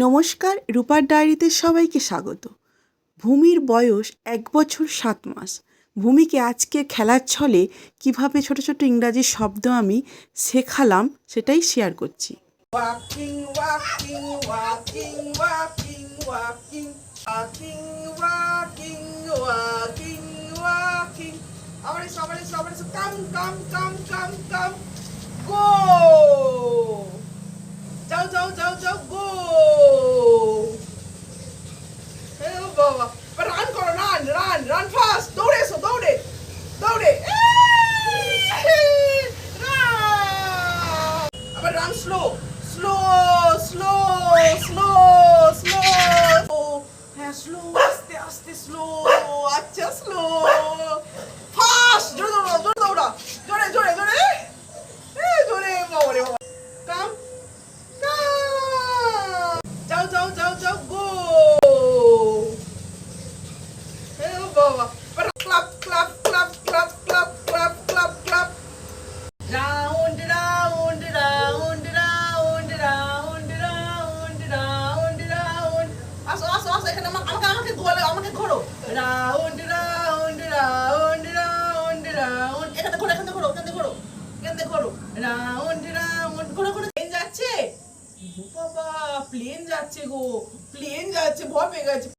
নমস্কার রূপার ডায়েরিতে সবাইকে স্বাগত। ভূমির বয়স এক বছর সাত মাস। ভূমিকে আজকে খেলার ছলে কীভাবে ছোট ছোট ইংরাজি শব্দ আমি শেখালাম সেটাই শেয়ার করছি। Walking, walking, walking, walking, walking, walking, walking, slow slow slow slow slow হ্যাঁ স্লো আস্তে আস্তে স্লো আচ্ছা স্লো আসো এখানে, আমা- আমাকে আমাকে ঘোরো আমাকে ঘোরো। Round round round round round. এখানে ঘোরো এখানে ঘোরো এখানে ঘোরো এখানে ঘোরো। Round round. ঘোরো ঘোরো প্লেন যাচ্ছে? বাবা প্লেন যাচ্ছে গো প্লেন যাচ্ছে, ভয় পেয়ে গেছে।